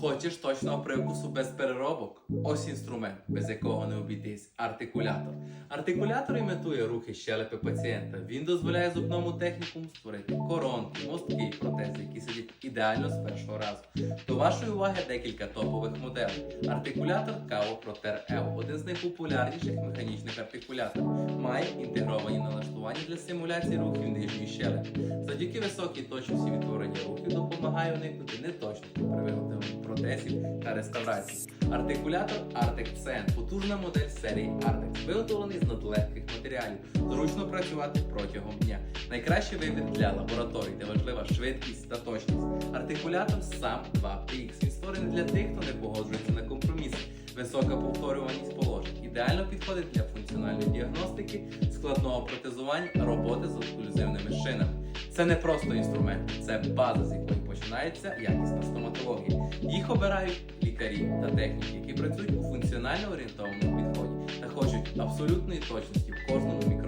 Хочеш точного привкусу без переробок? Ось інструмент, без якого не обійтись артикулятор. Артикулятор імітує рухи щелепи пацієнта. Він дозволяє зубному технікуму створити коронки, мостки і протези, які сидять ідеально з першого разу. До вашої уваги декілька топових моделей. Артикулятор Као Протер L – один з найпопулярніших механічних артикуляторів. Має інтегровані налаштування для симуляції рухів нижньої щелепи. Завдяки високій точності відтворення рухів допомагає уникнути неточності при протезів та реставрації. Артикулятор Artex Zen – потужна модель серії Artex, виготовлений з надлегких матеріалів. Зручно працювати протягом дня. Найкращий вибір для лабораторій, де важлива швидкість та точність. Артикулятор сам 2PX. Він створений для тих, хто не погоджується на компроміси. Висока повторюваність положень. Ідеально підходить для функціональної діагностики, складного протезування, роботи з ексклюзивними шинами. Це не просто інструмент, це база, з якої починається якісна стоматологія. Їх обирають лікарі та техніки, які працюють у функціонально орієнтованому підході та хочуть абсолютної точності в кожному мікрометрі.